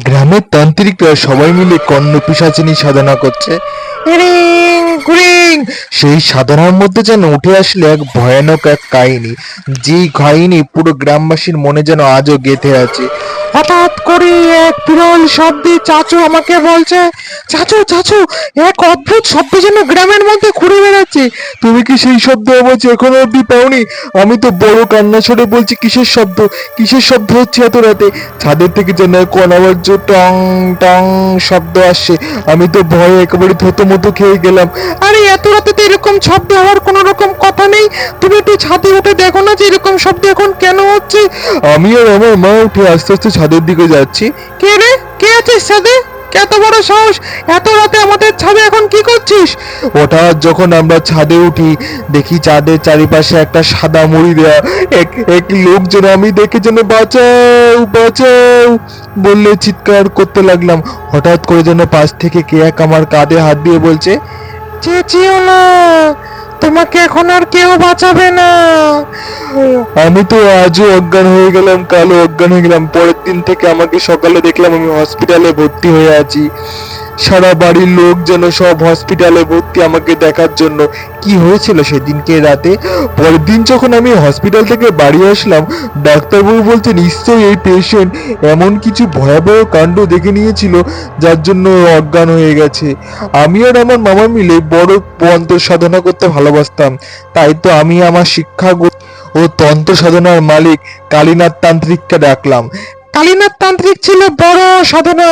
গ্রামের তান্ত্রিকরা সবাই মিলে কর্ণ পিসাচিনী সাধনা করছে রিং, গুরিং। সেই সাধনার মধ্যে যেন উঠে আসলে এক ভয়ানক এক কাহিনী যেই কাহিনী পুরো গ্রামবাসীর মনে যেন আজও গেঁথে আছে। হঠাৎ করে এক বিরল শব্দে চাচু আমাকে বলছে চাচু চাচু এক অদ্ভুত শব্দ যেন গ্রামের মধ্যে ঘুরে বেড়াচ্ছে। তুমি কি সেই শব্দ এখনও অব্দি পাওনি? আমি তো বড় কান্না ছড়ে বলছি কিসের শব্দ? কিসের শব্দ হচ্ছে এত রাতে? ছাদের থেকে যেন এক অনাবার্য টং টং শব্দ আসছে। আমি তো ভয়ে একেবারে থতো মতো খেয়ে গেলাম। আরে এত রাতে তো এরকম শব্দ হওয়ার কোনো রকম কথা নেই। তুমি একটু ছাদে উঠে দেখো না যে এরকম শব্দ এখন কেন হচ্ছে? আমি আর আমার মা উঠে আস্তে আস্তে ছাদের দিকে যাচ্ছি। কে রে? কে আছিস ছাদে? এত বড় সাহস! এত রাতে আমাদের ছাদে এখন কি করছিস? হঠাৎ যখন আমরা ছাদে উঠি দেখি চাঁদের চারিপাশে একটা সাদা মুড়ি দেয়া। এক এক লোকজন আমি দেখে যেন বাঁচাও বাঁচাও বললে চিৎকার করতে লাগলাম। হঠাৎ করে যেন পাশ থেকে কে এক আমার কাঁধে হাত দিয়ে বলছে চেঁচিও না। তোমাকে এখন আর কেউ বাঁচাবে না। আমি তো আজও অজ্ঞান হয়ে গেলাম, কালও অজ্ঞান হয়ে গেলাম। পরের দিন থেকে আমাকে সকালে দেখলাম আমি হসপিটালে ভর্তি হয়ে আছি। সারা বাড়ির লোক যেন সব হসপিটালে ভর্তি আমাকে দেখার জন্য। কি হয়েছিল সেদিনকে রাতে? পরের দিন যখন আমি হসপিটাল থেকে বাড়ি আসলাম, ডাক্তারবাবু বলছে নিশ্চয়ই এই পেশেন্ট এমন কিছু ভয়াবহ কাণ্ড দেখে নিয়েছিল, যার জন্য অজ্ঞান হয়ে গেছে। আমি আর আমার মামা মিলে বড় তন্ত্র সাধনা করতে ভালোবাসতাম। তাই তো আমি আমার শিক্ষা ও তন্ত্র সাধনার মালিক কালীনাথ তান্ত্রিককে ডাকলাম। কালীনাথ তান্ত্রিক ছিল বড় সাধনা।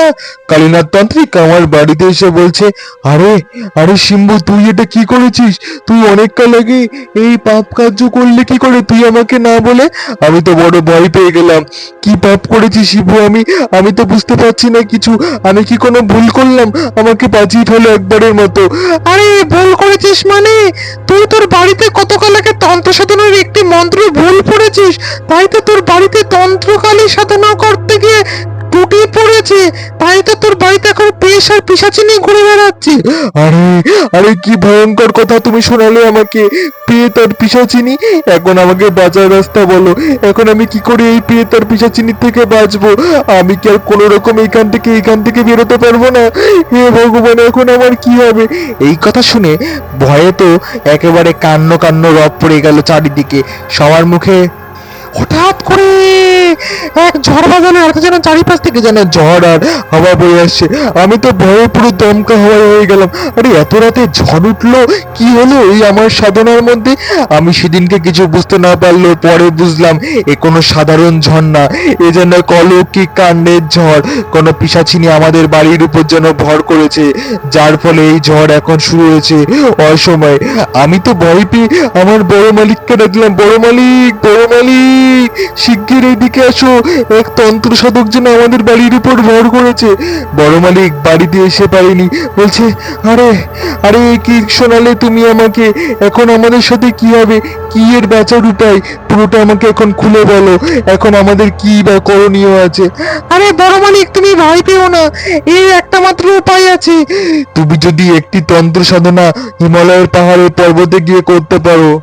কালীনাথ তান্ত্রিক আমার বাড়িতে এসে বলছে, আরে আরে শিম্বু তুই এটা কি করেছিস? তুই অনেক কাল আগে এই পাপ কার্য করলে কি করে? তুই আমাকে না বলে আমি তো বড় ভয় পেয়ে গেলাম। কি পাপ করেছি শিবু আমি? আমি তো বুঝতে পারছি না কিছু। আমি কি কোনো ভুল করলাম? আমাকে বাঁচিয়ে ফেলো একবারের মতো। আরে, ভুল করেছিস মানে? তুই তোর বাড়িতে কতকাল আগে তন্ত্র সাধনার একটি মন্ত্র ভুল পড়েছিস? তাই তো তোর বাড়িতে তন্ত্রকালী সাধনা করতে গিয়ে টুটি পড়েছে। তাই তো তোর বাড়িতে এখন পেশ আর পিসাচি নিয়ে ঘুরে বেড়াচ্ছে। আরে আরে কি ভয়ঙ্কর কথা তুমি শোনালে আমাকে। পিসাচিনি? এখন আমাকে রাস্তা বলো। এখন আমি কি করে এই পিসাচিনির থেকে বাঁচবো? আমি কি আর কোনো রকম এইখান থেকে এইখান থেকে বেরোতে পারব না? হে ভগবান, এখন আমার কি হবে? এই কথা শুনে ভয়ে তো একেবারে কান্ন কান্ন রব পড়ে গেল চারিদিকে। সবার মুখে হঠাৎ করে ঝড় বাজানো আর যেন চারিপাশ থেকে যেন ঝড় আর হাওয়া বয়ে আসছে। আমি তো ভয়ে পুরো দমকা হাওয়া হয়ে গেলাম। আরে, এত রাতে ঝড় উঠল? কি হলো এই আমার সাধনার মধ্যে? আমি সেদিনকে কিছু বুঝতে না পারলেও পরে বুঝলাম, এ কোনো সাধারণ ঝড় না। এ যেন কলৌকিক কাণ্ডের ঝড়। কোনো পিসাচিনি আমাদের বাড়ির উপর যেন ভর করেছে, যার ফলে এই ঝড় এখন শুরু হয়েছে অসময়। আমি তো ভয় পেয়ে আমার বড় মালিককে ডাকলাম বড় মালিক বড় মালিক, শিগগির এইদিকে আসো। এক তন্ত্র সাধক যেন আমাদের বাড়ির উপর ভর করেছে। বড় মালিক বাড়িতে এসে পারেনি। বলছে, আরে আরে, কি শোনালে তুমি আমাকে? এখন আমাদের সাথে কি হবে? কি এর বেচার উপায়? পুরোটা আমাকে এখন খুলে বলো। এখন আমাদের কি বা করণীয় আছে? আরে, বড় মালিক, তুমি ভয় পেও না। এই একটা মাত্র উপায় আছে। তুমি যদি একটি তন্ত্র সাধনা হিমালয়ের পাহাড়ে পর্বতে গিয়ে করতে পারো।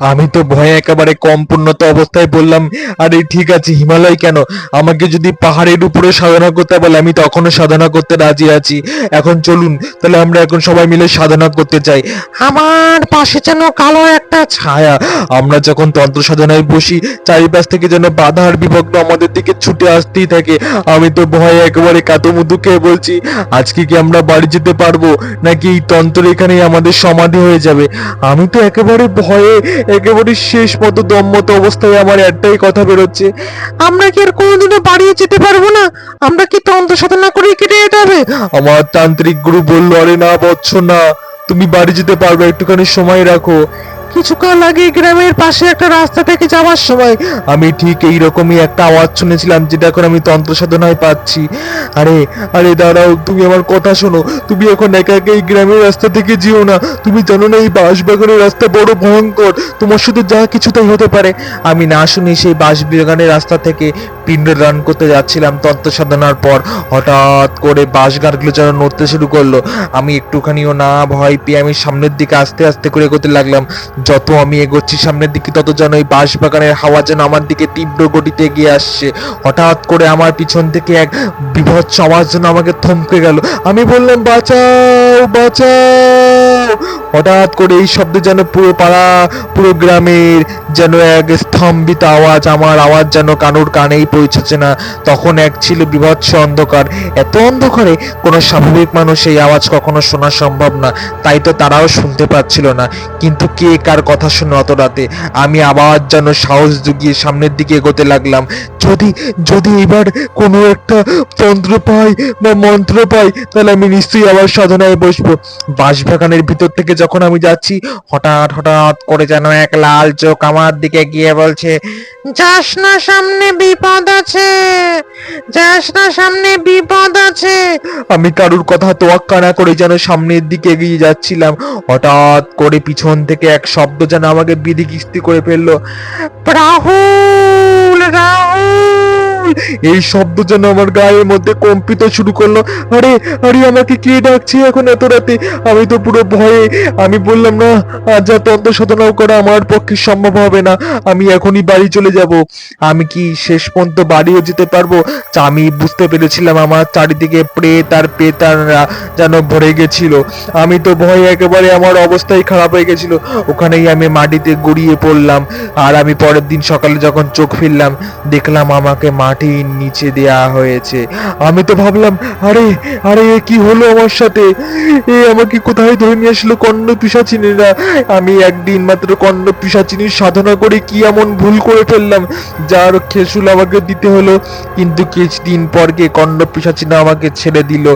আমি তো ভয়ে একেবারে কম পূর্ণত অবস্থায় বললাম, আরে ঠিক আছে, হিমালয় কেন? আমাকে যদি পাহাড়ের উপরে সাধনা করতে বলে, আমি তখনও সাধনা করতে রাজি আছি। এখন চলুন, তাহলে আমরা এখন সবাই মিলে সাধনা করতে চাই। আমার পাশে যেন কালো একটা ছায়া। আমরা যখন তন্ত্র সাধনায় বসি, চারিপাশ থেকে যেন বাধার বিভক্ত আমাদের দিকে ছুটে আসতেই থাকে। আমি তো ভয়ে একেবারে কাতুমুতু খেয়ে বলছি, আজকে কি আমরা বাড়ি যেতে পারব? নাকি এই তন্ত্র এখানেই আমাদের সমাধি হয়ে যাবে? আমি তো একেবারে ভয়ে একেবারে শেষ মতো দম মতো অবস্থায় আমার একটাই কথা বেরোচ্ছে। আমরা কি আর কোনোদিনও বাড়িয়ে যেতে পারব না? আমরা কি তন্ত্র সাধনা করে কেটে যেতে হবে? আমার তান্ত্রিক গুরু বলল, আরে না, বৎস না। তুমি বাড়ি যেতে পারবে, একটুখানি সময় রাখো। কিছুকাল আগে গ্রামের পাশে একটা রাস্তা থেকে যাওয়ার সময় আমি ঠিক এই রকমই একটা আওয়াজ শুনেছিলাম, যেটা এখন আমি তন্ত্র সাধনায় পাচ্ছি। আরে আরে দাঁড়াও, তুমি আমার কথা শোনো। তুমি এখন একা একা এই গ্রামের রাস্তা থেকে যেও না। তুমি জানো না এই বাঁশবাগানের রাস্তা বড় ভয়ঙ্কর। তোমার সাথে যা কিছু তাই হতে পারে। আমি না শুনে সেই বাঁশবাগানের রাস্তা থেকে পিণ্ডদান করতে যাচ্ছিলাম তন্ত্র সাধনার পর। হঠাৎ করে বাঁশ গাছগুলো যেন নড়তে শুরু করল। আমি একটুখানিও না ভয় পেয়ে আমি সামনের দিকে আস্তে আস্তে করে এগোতে লাগলাম। যত আমি এগোচ্ছি সামনের দিকে, তত যেন ওই বাঁশবাগানের হাওয়া যেন আমার দিকে তীব্র গতিতে এগিয়ে আসছে। হঠাৎ করে আমার পিছন থেকে এক বিভৎস আওয়াজ যেন আমাকে থমকে গেল। আমি বললাম, বাঁচাও বাঁচাও! হঠাৎ করে এই শব্দ যেন পুরো পাড়া, পুরো গ্রামের যেন এক স্তম্ভিত আওয়াজ, আমার আওয়াজ যেন কানুর কানেই পৌঁছেছে না। তখন এক ছিল বিভৎস অন্ধকার। এত অন্ধকারে কোনো স্বাভাবিক মানুষ এই আওয়াজ কখনো শোনা সম্ভব না, তাই তো তারাও শুনতে পাচ্ছিল না। কিন্তু কে কার কথা শুনে অত রাতে? আমি আবার যেন সাহস জুগিয়ে সামনের দিকে এগোতে লাগলাম। যদি যদি এবার কোনো একটা তন্ত্র পাই বা মন্ত্র পাই, তাহলে আমি নিশ্চয়ই আবার সাধনায় বসবো। বাঁশবাগানের ভিতর থেকে যখন আমি যাচ্ছি, হঠাৎ হঠাৎ করে যেন এক লাল চোখ আমার দিকে গিয়ে বলছে, যাস না সামনে বিপদ আছে, যাস না সামনে বিপদ আছে। আমি কারুর কথা তোয়াক্কা না করে যেন সামনের দিকে এগিয়ে যাচ্ছিলাম। হঠাৎ করে পিছন থেকে এক শব্দ যেন আমাকে বিধি কিস্তি করে ফেলল। রাহুল রাহুল Tchau! এই শব্দ যেন আমার গায়ের মধ্যে কম্পিত শুরু করল। আরে আরে, আমাকে কে ডাকছে এখন এত রাতে? আমি তো পুরো ভয়ে, আমি বললাম, না, আজ আর তন্ত্র সাধনাও করা আমার পক্ষে সম্ভব হবে না। আমি এখনই বাড়ি চলে যাব। আমি কি শেষ পর্যন্ত বাড়িও যেতে পারব? আমি বুঝতে পেরেছিলাম, আমার চারিদিকে প্রেত আর পেতাররা যেন ভরে গেছিল। আমি তো ভয়ে একেবারে আমার অবস্থাই খারাপ হয়ে গেছিল। ওখানেই আমি মাটিতে গড়িয়ে পড়লাম। আর আমি পরের দিন সকালে যখন চোখ ফিরলাম, দেখলাম আমাকে মাটির নিচে দেয়া হয়েছে। আমি তো ভাবলাম, আরে আরে কি হলো আমার সাথে? এ আমাকে কোথায় ধরে নিয়ে আসলো কর্ণ পিসাচিনীরা? আমি একদিন মাত্র কর্ণ পিসাচিনীর সাধনা করে কি এমন ভুল করে ফেললাম? যার খেসুল আমাকে দিতে হলো। কিন্তু কিছুদিন পর গিয়ে কর্ণ পিসাচিনা আমাকে ছেড়ে দিল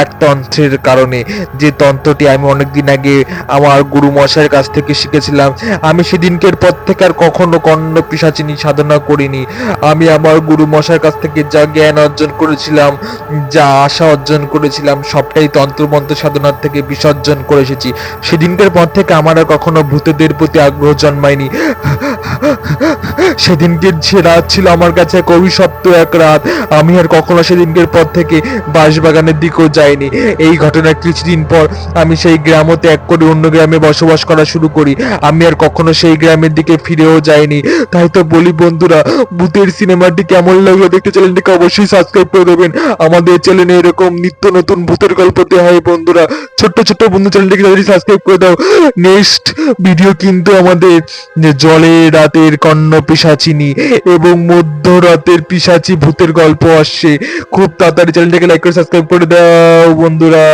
এক তন্ত্রের কারণে। যে তন্ত্রটি আমি অনেকদিন আগে আমার গুরু মশাইয়ের কাছ থেকে শিখেছিলাম। আমি সেদিনকের পর থেকে আর কখনো কর্ণ পিসাচিনী সাধনা করিনি। আমি আমার গুরু মশাইয়ের কাছ থেকে যা জ্ঞান অর্জন করেছিলাম, যা আশা অর্জন করেছিলাম, সবটাই তন্ত্রমন্ত্র সাধনার থেকে বিসর্জন করে এসেছি। সেদিনকার পর থেকে আমার আর কখনো ভূতেদের প্রতি আগ্রহ জন্মায়নি। সেদিনকে যে রাত ছিল আমার কাছে এক অভিশপ্ত এক রাত। আমি আর কখনো সেদিনকের পর থেকে বাঁশবাগানের দিকেও যাইনি। এই ঘটনার কিছুদিন পর আমি সেই গ্রাম ত্যাগ করে অন্য গ্রামে বসবাস করা শুরু করি। আমি আর কখনো সেই গ্রামের দিকে ফিরেও যাইনি। তাই তো বলি বন্ধুরা, ভূতের সিনেমাটি কেমন লাগল দেখতে চ্যানেলটিকে অবশ্যই সাবস্ক্রাইব করে দেবেন। আমাদের চ্যানেলে এরকম নিত্য নতুন ভূতের গল্প দেওয়া হয় বন্ধুরা, ছোট্ট ছোট্ট বন্ধু চ্যানেলটিকে তাড়াতাড়ি সাবস্ক্রাইব করে দাও নেক্সট ভিডিও কিন্তু আমাদের যে জলে রাতের কর্ণ পিসাচিনী এবং মধ্যরাতের পিসাচি ভূতের গল্প আসছে। খুব তাড়াতাড়ি চ্যানেলটাকে লাইক করে সাবস্ক্রাইব করে দাও বন্ধুরা।